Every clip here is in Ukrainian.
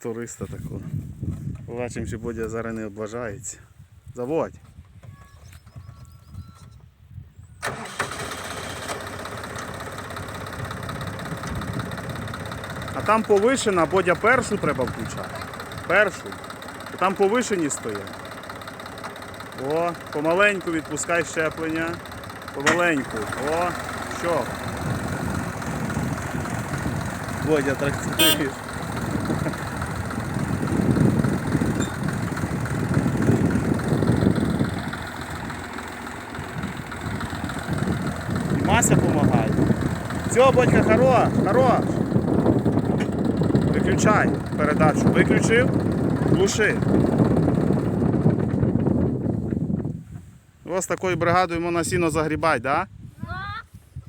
тракториста такого. Побачимо, чи Бодя зараз не облажається. Заводь. А там повишена, Бодя першу треба включати. Першу. Бо Там повишені стоять. О, помаленьку відпускай щеплення. Помаленьку. О, що? Бодя тракторист. Мася допомагає. Все, Бодька, хорош, хорош. Виключай передачу. Виключив, глуши. Ось такою бригадою можна сіно загрібати, да? Ну,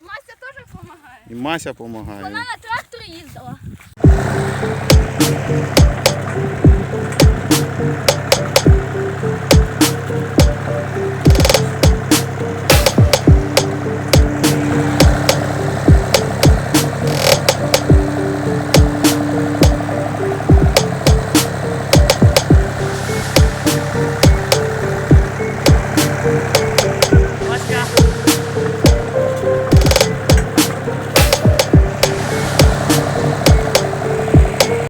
Мася теж допомагає. І Мася допомагає. Вона на тракторі їздила.